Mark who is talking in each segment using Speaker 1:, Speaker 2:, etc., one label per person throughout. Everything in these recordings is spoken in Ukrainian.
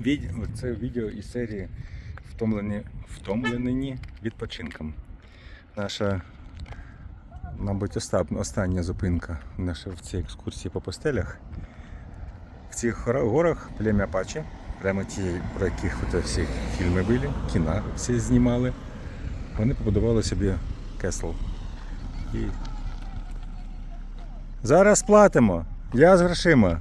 Speaker 1: Від... Це відео із серії втомлені, втомлені відпочинком. Наша, мабуть, оста- остання зупинка наша в цій екскурсії по постелях. В цих горах плем'я Апачі, прямо ті, про яких всі фільми були, кіна всі знімали. Вони побудували собі кесл. І... Зараз платимо. Я з грошима.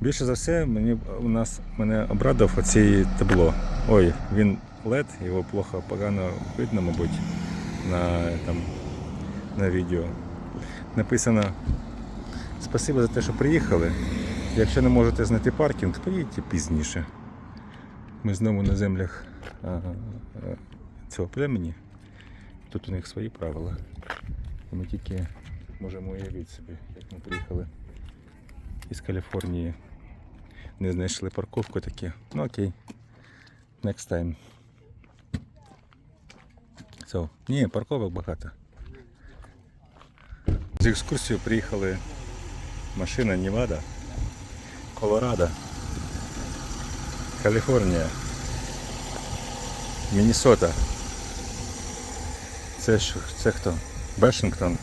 Speaker 1: Більше за все мені у нас мене обрадив оцей табло. Ой, він LED, його плохо погано видно, мабуть, на, там, на відео. Написано Спасибо за те, що приїхали. Якщо не можете знайти паркінг, поїдьте пізніше. Ми знову на землях а, цього племені. Тут у них свої правила. І ми тільки можемо уявити собі, як ми приїхали із Каліфорнії. Не знайшли парковку такі. Ну окей. Next time. So, ні, парковок багато. З екскурсією приїхали машина Невада, Колорадо, Каліфорнія, Міннесота. Це, це хто? Вашингтон.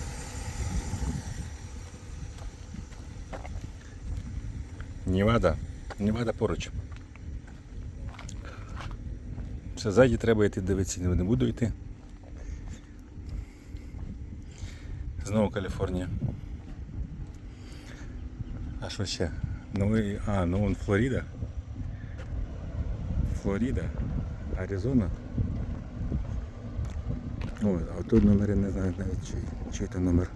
Speaker 1: Невада. Невада поруч. Все, ззаді треба йти дивитися, не буду йти. Знову Каліфорнія. А що ще? Новий. А, ну вон Флорида. Флорида. Аризона. Ой, а тут номер я не знаю навіть чий, чий то номер.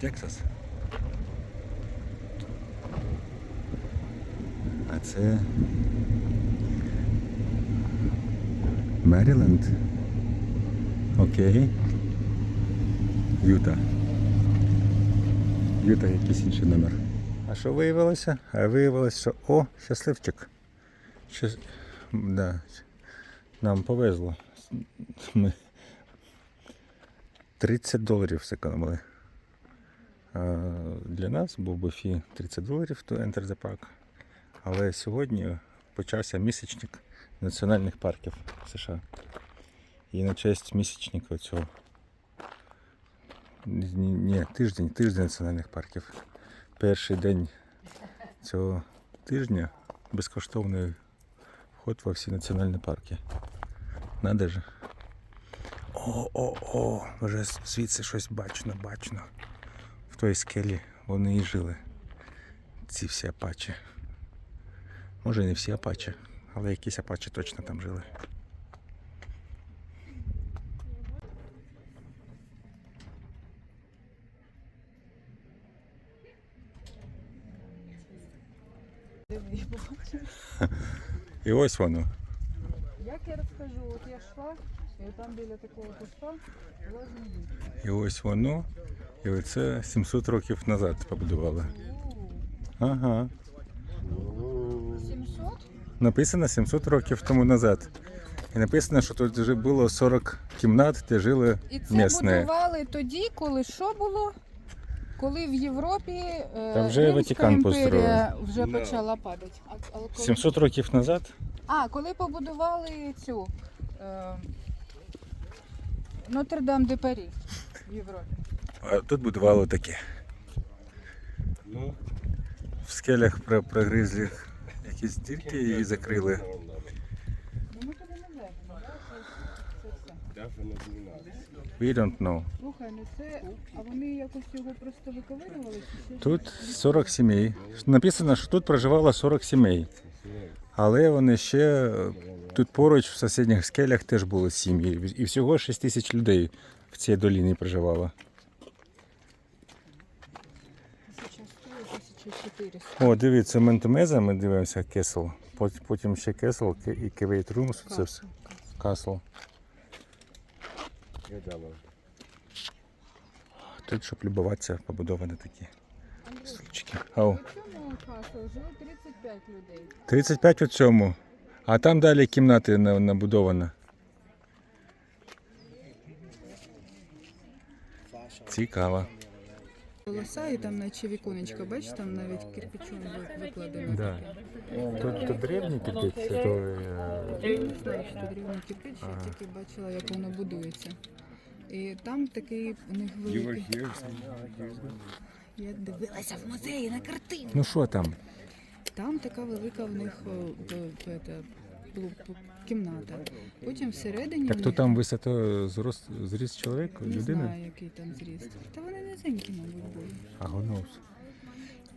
Speaker 1: Тексас. Це Меріленд. Окей. Юта. Юта якийсь інший номер. А що виявилося? А виявилося, що о, щасливчик. Щас... Да. Нам повезло. Ми 30 доларів зекономили. Для нас був би фі 30 доларів to enter the park. Але сьогодні почався місячник національних парків США. І на честь місячника цього. Ні, тиждень, тиждень національних парків. Перший день цього тижня безкоштовний вход во всі національні парки. Надо же. О, о, о, вже звідси щось бачно, бачно. В той скелі вони і жили. Ці всі апачі. Може не всі апачі, але якісь апачі точно там жили. І ось воно.
Speaker 2: Як я розкажу, от я йшла, і там біля такого куста була земля.
Speaker 1: І ось воно. І оце 700 років назад побудували. Ага.
Speaker 2: 700?
Speaker 1: Написано 700 років тому назад. І написано, що тут вже було 40 кімнат, де жили
Speaker 2: І це будували тоді, коли що було? Коли в Європі е,
Speaker 1: Та вже
Speaker 2: Римська
Speaker 1: Ватикан
Speaker 2: імперія вже
Speaker 3: Да.
Speaker 2: почала падати. А, але коли...
Speaker 1: 700 років назад
Speaker 2: а, коли побудували цю е, Нотр-Дам де Парі в Європі.
Speaker 1: а тут будували таке.
Speaker 3: Ну,
Speaker 1: В скелях про- прогризли якісь дірки і закрили. We don't know.
Speaker 2: Слухай, ну це. А вони якось його просто виковирювали чи?
Speaker 1: Тут 40 сімей. Написано, що тут проживало 40 сімей. Але вони ще тут поруч в сусідніх скелях теж були сім'ї. І всього 6 тисяч людей в цій доліні проживало.
Speaker 2: 1400.
Speaker 1: О, дивіться, Ментемеза, ми дивимося Кесл. Потім ще Кесл і Кевейт Румс. Це все. Касл. Тут, щоб любуватися, побудовані такі стульчики. Ау.
Speaker 2: В цьому касу жило 35 людей.
Speaker 1: 35 у цьому. А там далі кімнати на- набудовано. Цікаво.
Speaker 2: Голоса і там наче віконечко, бачиш, там навіть кирпичом ви- викладено.
Speaker 1: Да. Тут, тут древній кирпич, то е,
Speaker 2: Я не знаю, що древній кирпич, я тільки бачила, як воно будується. І там такий у них великий. Я дивилася в музеї на картині.
Speaker 1: Ну що там?
Speaker 2: Там така велика в них о, п- кімната. Потім всередині.
Speaker 1: Так то там висота зрост зріст чоловік,
Speaker 2: не
Speaker 1: людини?
Speaker 2: знаю, який там зріст. Та вони низенькі, мабуть, були.
Speaker 1: А гонус.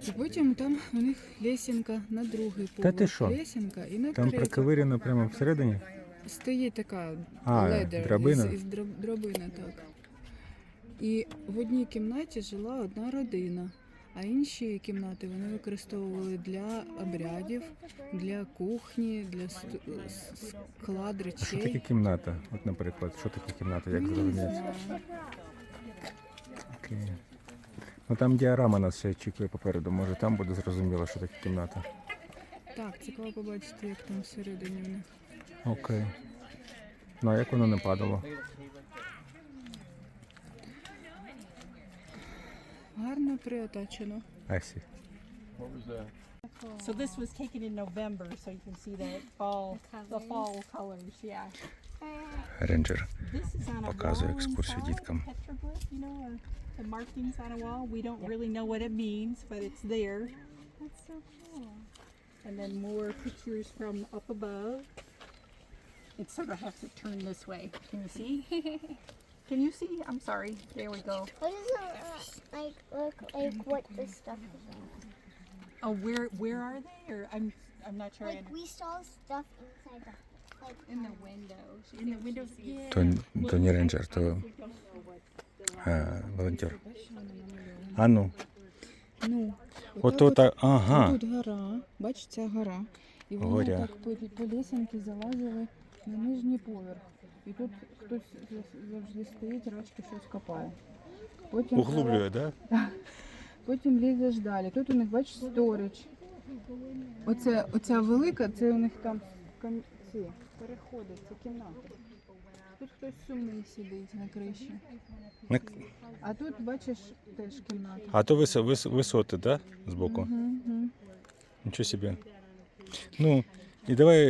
Speaker 2: І потім там у них лесінка на другий поверх.
Speaker 1: Та ти що?
Speaker 2: Лесінка і на
Speaker 1: Там
Speaker 2: третій.
Speaker 1: проковирено прямо всередині?
Speaker 2: Стоїть така
Speaker 1: А,
Speaker 2: ледер
Speaker 1: драбина?
Speaker 2: із, із драбини, так. І в одній кімнаті жила одна родина, а інші кімнати вони використовували для обрядів, для кухні, для склад
Speaker 1: А що таке кімната? От, наприклад, що таке кімната, як
Speaker 2: Ну,
Speaker 1: зрозуміти? Окей. Ну там діарама нас ще очікує попереду. Може там буде зрозуміло, що таке кімната.
Speaker 2: Так, цікаво побачити, як там всередині в них.
Speaker 1: Окей. Ну а як воно не падало?
Speaker 2: Гарно приотачено.
Speaker 1: Асі.
Speaker 4: So this was taken in November, so you can see the fall, the fall colors. Yeah.
Speaker 1: Рейнджер.
Speaker 4: This is on a
Speaker 1: Показує
Speaker 4: wall
Speaker 1: екскурсію
Speaker 4: inside,
Speaker 1: діткам.
Speaker 4: petroglyph, you know, uh, the markings on a wall. We don't really know what it means, but it's there. That's so cool. And then more pictures from up above. It sort of has to turn this way. Can you see? Can you see? I'm sorry. There we go.
Speaker 5: What does it uh, like look like? What this stuff is on?
Speaker 4: Oh, where where are they? Or I'm I'm not sure.
Speaker 5: Like we saw stuff inside the like
Speaker 4: in the windows. In the windows. Yeah.
Speaker 1: То, то не рейнджер, то а, волонтер. А ну.
Speaker 2: Ну,
Speaker 1: Ото
Speaker 2: отак
Speaker 1: так. Ага.
Speaker 2: Тут гора, бач, ця гора. І вони
Speaker 1: Горя.
Speaker 2: так по, по лісенці залазили на нижній поверх. І тут хтось завжди стоїть, рачки щось копає. Потім,
Speaker 1: Углублює, так? Да?
Speaker 2: потім лізеш далі. Тут у них, бачиш, сторіч. Оце, оця велика, це у них там ці переходи, це кімната. Тут хтось сумний сидить на криші.
Speaker 1: На-
Speaker 2: А тут, бачиш, теж кімната.
Speaker 1: А то вис, вис, висоти, так? Да? Збоку.
Speaker 2: Угу.
Speaker 1: Нічого собі. Ну, і давай.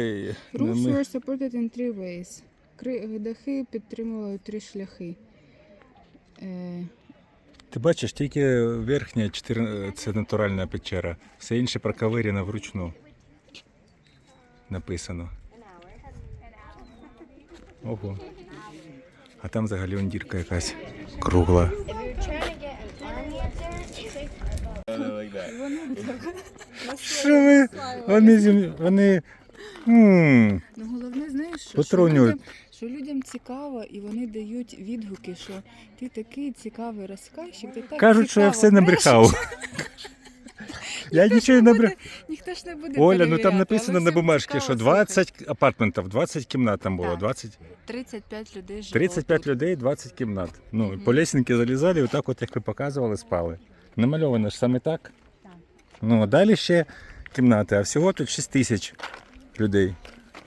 Speaker 2: Roofs
Speaker 1: ми-
Speaker 2: were supported in three ways. Дахи підтримували три шляхи. Е,
Speaker 1: Ти бачиш, тільки верхня 4, це натуральна печера. Все інше проковирено вручну. Написано. Ого. А там взагалі он дірка якась кругла. Що ви? Вони зі вони.
Speaker 2: ну головне, знаєш, що, що, людям, цікаво, і вони дають відгуки, що ти такий цікавий розказчик, ти так
Speaker 1: Кажуть, що я
Speaker 2: цікаво
Speaker 1: все набрехав.
Speaker 2: брешеш.
Speaker 1: Я нічого не брехав.
Speaker 2: Ніхто ж не буде
Speaker 1: Оля, ну
Speaker 2: перевіряти,
Speaker 1: там
Speaker 2: але
Speaker 1: написано на
Speaker 2: всім
Speaker 1: бумажці,
Speaker 2: цікаво
Speaker 1: що
Speaker 2: слухати.
Speaker 1: 20 апартментів, 20 кімнат там було.
Speaker 2: Так.
Speaker 1: 20,
Speaker 2: 35 людей жило
Speaker 1: 35
Speaker 2: тут.
Speaker 1: людей, 20 кімнат. Ну, по лесенки залізали, і отак, от, як ви показували, спали. Намальовано ж саме так. Ну, а далі ще кімнати, а всього тут 6 тисяч людей.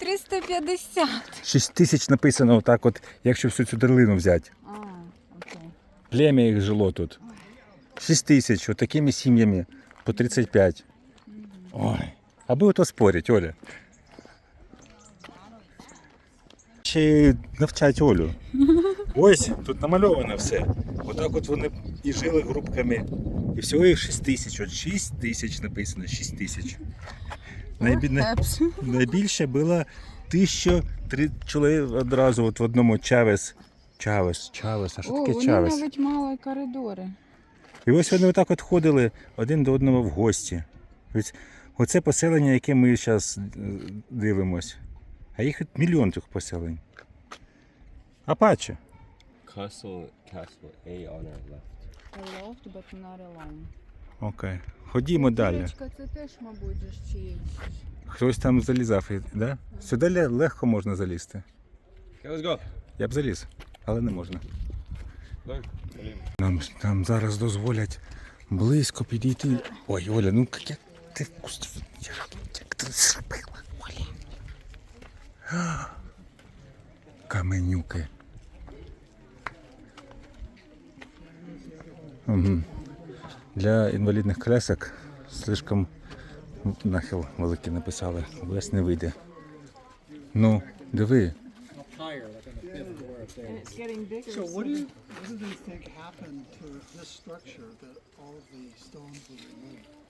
Speaker 2: 350.
Speaker 1: 6 тисяч написано отак, от, якщо всю цю дерлину взяти.
Speaker 2: А, окей.
Speaker 1: Плем'я їх жило тут. 6 тисяч, от такими сім'ями по 35. Ой. Аби ото спорять, Оля. Ще навчать Олю. Ось тут намальовано все. Отак от вони і жили групками. І всього їх 6 тисяч. От 6 тисяч написано, 6 тисяч. Найбі... Найбільше було тисяча три чоловік одразу от в одному Чавес. Чавес, Чавес, а що
Speaker 2: О,
Speaker 1: таке
Speaker 2: вони
Speaker 1: Чавес?
Speaker 2: навіть мали коридори.
Speaker 1: І ось вони отак от ходили один до одного в гості. Ось Оце поселення, яке ми зараз дивимось. А їх мільйон тих поселень. Апаче.
Speaker 3: Castle, Castle A on our left.
Speaker 2: Aloft, but not alone.
Speaker 1: Окей. Ходімо далі.
Speaker 2: Дірочка, це теж, мабуть, ж чиїсь.
Speaker 1: Хтось там залізав, да? Сюди ле- легко можна залізти.
Speaker 3: Okay, let's go.
Speaker 1: Я б заліз, але не можна. Нам, нам зараз дозволять близько підійти. Ой, Оля, ну як ти вкус- як, як ти зробила, Оля? А, Каменюки. Угу. Для інвалідних колясок слишком нахил великий написали. Весь не вийде. Ну, диви.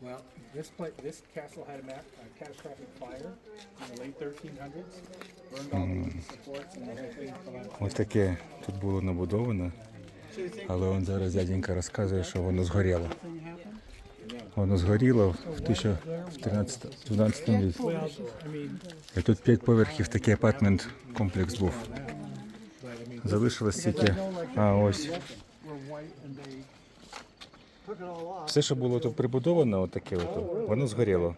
Speaker 6: Well, this pla this castle had a, ma- a catastrophic fire in the late 1300s, burned all the supports and the whole thing fell out.
Speaker 1: Ось таке тут було набудовано. Але он зараз дяденька розказує, що воно згоріло. Воно згоріло в 2012 віці.
Speaker 6: Well, I mean,
Speaker 1: І тут п'ять поверхів такий апартмент комплекс був. Залишилось тільки. А ось. Все, що було тут прибудовано, отаке, от, воно згоріло.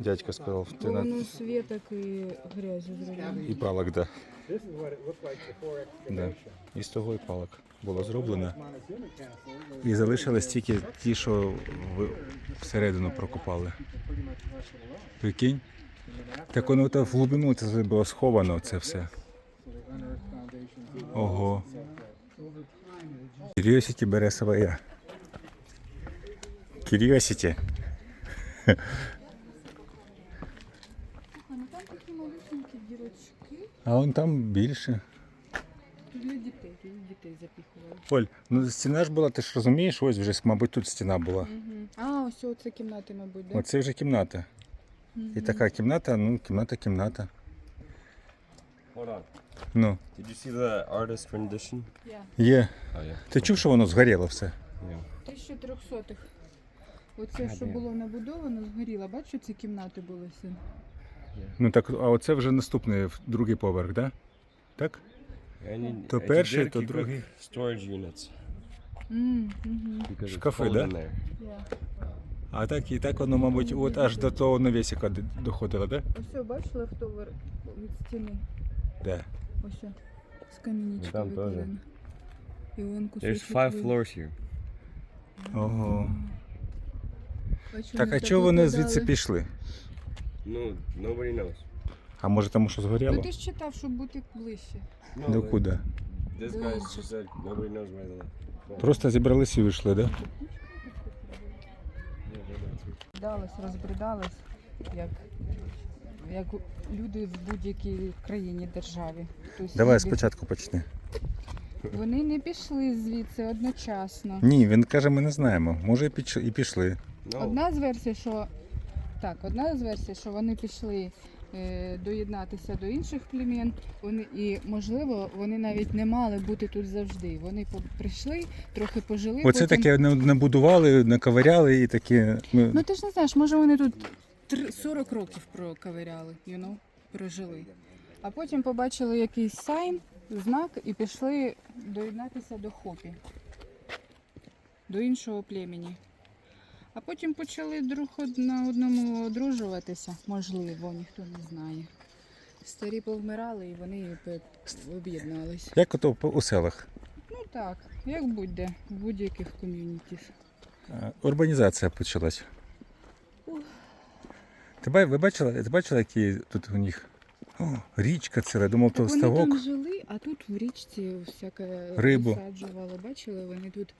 Speaker 1: Дядько сказав, в 13
Speaker 2: Воно світок і грязю зробили.
Speaker 1: і палок, да. Да.
Speaker 6: excavation.
Speaker 1: І з того і палок було зроблено. І залишились тільки ті, що всередину прокопали. Прикинь? Так воно в глибину це було сховано, це все. Ого. Curiosity бере своє. Curiosity.
Speaker 2: А ну там такі малюсенькі дірочки
Speaker 1: А вон там більше.
Speaker 2: для дітей. Для дітей запіхували.
Speaker 1: Оль, ну стіна ж була, ти ж розумієш, ось вже, мабуть, тут стіна була.
Speaker 2: А, ось оце кімнати, мабуть, да?
Speaker 1: Оце вже кімната. І така кімната, ну, кімната, кімната.
Speaker 3: Hold on.
Speaker 1: Ну,
Speaker 3: Did you see the artist rendition?
Speaker 1: є.
Speaker 3: Oh yeah.
Speaker 1: Ти чув, що воно згоріло все?
Speaker 3: Yeah.
Speaker 2: 1300-х. Оце, що було набудовано, згоріло. Бачиш, ці кімнати були син?
Speaker 1: Ну так, а оце вже наступний в- другий поверх, да? Так? То перший, то другий.
Speaker 3: Storage units
Speaker 2: Mm, угу.
Speaker 3: because it's cold
Speaker 1: да?
Speaker 3: in there.
Speaker 1: А так і так воно, мабуть, от аж до того навісика д- доходило, да?
Speaker 2: Ось, бачила, хто вер... від стіни?
Speaker 1: Де?
Speaker 2: Ось, о, з камінічка
Speaker 3: Там теж.
Speaker 2: викладено. І вон кусочок.
Speaker 3: There's five floors here.
Speaker 1: Ого.
Speaker 2: Бачу,
Speaker 1: Так, а
Speaker 2: вони
Speaker 1: чого вони
Speaker 2: викладали.
Speaker 1: звідси пішли?
Speaker 3: No, nobody knows.
Speaker 1: А може тому, що
Speaker 2: Ну
Speaker 1: згоріло?
Speaker 2: ти ж читав, щоб бути ближче.
Speaker 3: No,
Speaker 1: До
Speaker 3: but
Speaker 1: куди?
Speaker 3: This guy just said nobody knows where they.
Speaker 1: Просто зібралися і вийшли, да?
Speaker 2: Дались, розбридались, як, як люди в будь-якій країні, державі. Тобто
Speaker 1: Давай
Speaker 2: собі-
Speaker 1: спочатку почни.
Speaker 2: Вони не пішли звідси одночасно.
Speaker 1: Ні, він каже, ми не знаємо. Може і піш- і пішли.
Speaker 3: No.
Speaker 2: Одна з версій, що так, одна з версій, що вони пішли е, доєднатися до інших племін. Вони і можливо вони навіть не мали бути тут завжди. Вони прийшли, трохи пожили.
Speaker 1: Оце
Speaker 2: потім...
Speaker 1: таке набудували, наковиряли і такі. Ну,
Speaker 2: ти ж не знаєш, може вони тут три- 40 років проковиряли, you know, прожили. А потім побачили якийсь сайн, знак і пішли доєднатися до хопі, до іншого племені. А потім почали друг на одному одружуватися, можливо, ніхто не знає. Старі повмирали і вони об'єднались.
Speaker 1: як ото у селах.
Speaker 2: Ну так, як будь-де, в будь-яких ком'юнітів.
Speaker 1: Е, Урбанізація почалась. Ти ба- ви бачили, ти бачила, які тут у них О, річка ціла, думав, то
Speaker 2: Так вони там жили, а тут в річці всяке
Speaker 1: Рибу.
Speaker 2: висаджували. Бачили, вони тут,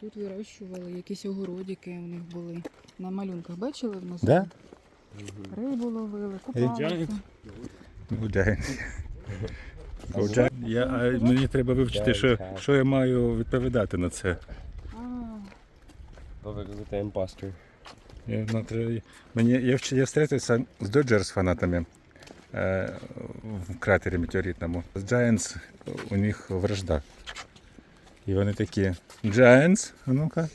Speaker 2: тут вирощували, якісь огородики у них були. На малюнках бачили внизу?
Speaker 1: Да?
Speaker 2: Рибу ловили, купалися.
Speaker 1: Гуляє. Гуляє. Я, а мені треба вивчити, що, що я маю відповідати на це. Я, ну, мені, я, я встретився з Dodgers фанатами е, в кратері метеоритному. Giants у них вражда. І вони такі Giants, а ну-ка.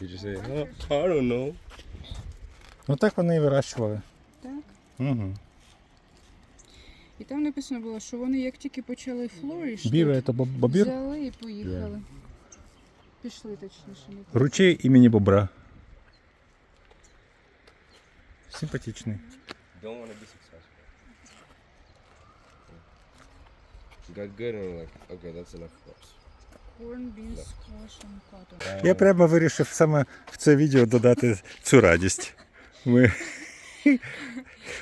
Speaker 3: You say, oh, I don't know.
Speaker 1: Ну так вони і вирощували.
Speaker 2: так.
Speaker 1: Угу.
Speaker 2: І там написано було, що вони як тільки почали флоріш,
Speaker 1: Біра це боб- бобір.
Speaker 2: взяли і поїхали. Пішли точніше. не так.
Speaker 1: Ручей імені Бобра. Симпатичний.
Speaker 3: Don't want to be successful. Got good and we're like, okay, that's enough for us.
Speaker 2: Corn, beans, squash and cotton.
Speaker 1: Я прямо вирішив саме в це відео додати цю радість. Ми...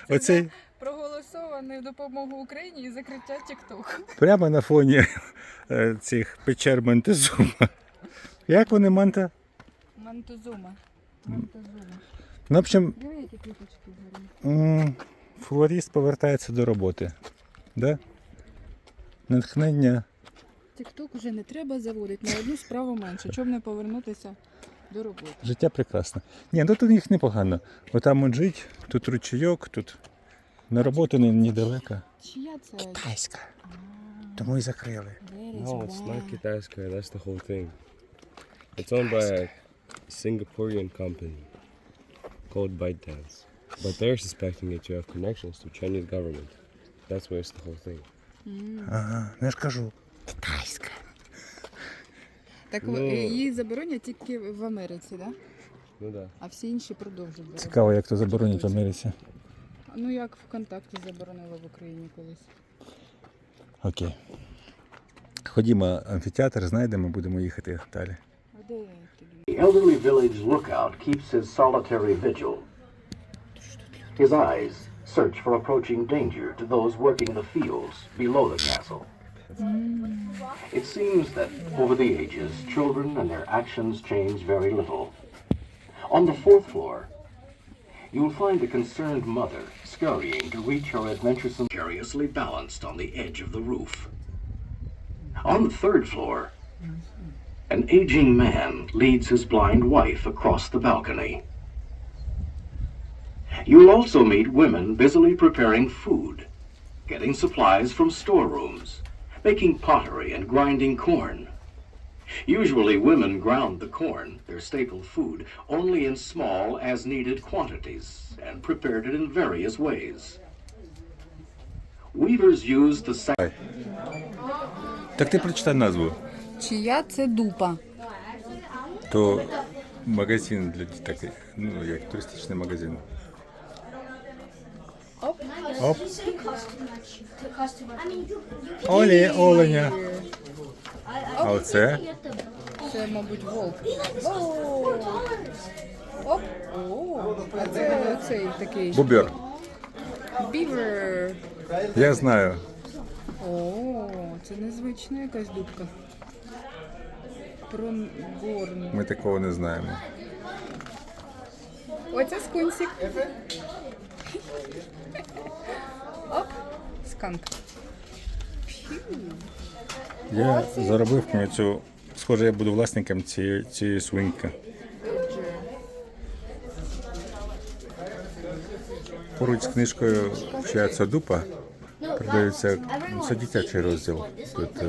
Speaker 1: Оцей
Speaker 2: Проголосований в допомогу Україні і закриття TikTok.
Speaker 1: прямо на фоні е, цих печер Монтезума. Як вони, манта?
Speaker 2: Мантозума. Мантозума.
Speaker 1: Ну, в общем,
Speaker 2: Диви, які квіточки гарні.
Speaker 1: м, флорист повертається до роботи. Да? Натхнення.
Speaker 2: Тікток уже не треба заводити на одну справу менше, щоб не повернутися до роботи.
Speaker 1: Життя прекрасне. Ні, ну тут їх непогано. Отам от жить, тут ручейок, тут на роботу не- недалеко.
Speaker 2: Чия це?
Speaker 1: Китайська. Тому і закрили.
Speaker 3: No, it's not Kitaska. That's the whole thing. It's owned by a Singaporean company called ByteDance. But they're suspecting that you have connections to Chinese government. That's where it's the whole thing.
Speaker 1: Ага, ну я ж кажу. Китайська.
Speaker 2: Так
Speaker 3: Ну.
Speaker 2: о, її заборонять тільки в Америці, да?
Speaker 3: Ну да.
Speaker 2: а всі інші продовжують.
Speaker 1: Цікаво, як то заборонять в Америці.
Speaker 2: Ну як ВКонтакті заборонили в Україні колись.
Speaker 1: Окей. Ходімо, амфітеатр знайдемо, будемо їхати далі.
Speaker 2: А де тоді?
Speaker 7: The elderly village lookout keeps his solitary vigil. His eyes search for approaching danger to those working the fields below the castle. Mm. It seems that over the ages, children and their actions change very little. On the fourth floor, you'll find a concerned mother scurrying to reach her adventuresome curiously balanced on the edge of the roof. On the third floor, an aging man leads his blind wife across the balcony. You'll also meet women busily preparing food, getting supplies from storerooms, making pottery and grinding corn. Usually, women ground the corn, their staple food, only in small, as needed quantities and prepared it in various ways. Weavers use the sa-
Speaker 1: Так ти прочитай назву.
Speaker 2: Чия це дупа?
Speaker 1: То магазин для дітей, ну як туристичний магазин. Оп. Оп. Олі, оленя. А оце?
Speaker 2: Це, мабуть, вовк. Оп! О, а це цей такий
Speaker 1: Бубер.
Speaker 2: бівер.
Speaker 1: Я знаю.
Speaker 2: О, це незвична якась дубка. Пронгорн.
Speaker 1: Ми такого не знаємо.
Speaker 2: Оце скунсик. Оп, сканк.
Speaker 1: Я заробив мені цю. Схоже, я буду власником цієї, цієї свинки. Поруч з книжкою «Чия дупа продаються. Це дитячий розділ. Тут е,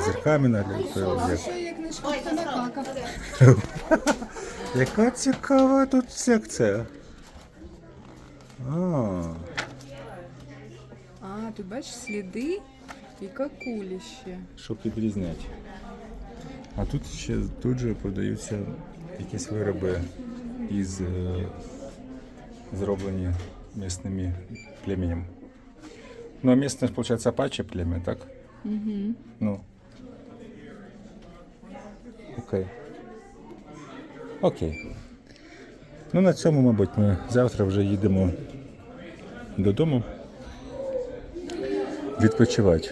Speaker 1: з зірками
Speaker 2: книжка хто накакав.
Speaker 1: Яка цікава тут секція. А,
Speaker 2: А, тут бачиш сліди і какуліще.
Speaker 1: щоб відрізняти. А тут ще тут же продаються якісь вироби із е, зроблені місними племенем. Ну, а місне, виходить, апаче плем'я, так? Угу. Ну. Окей. Окей. Ну, на цьому, мабуть, ми завтра вже їдемо додому. Відпочивати.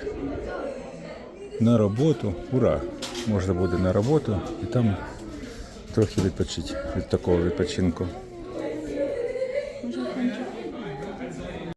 Speaker 1: На роботу. Ура! Можна буде на роботу і там трохи відпочити від такого відпочинку.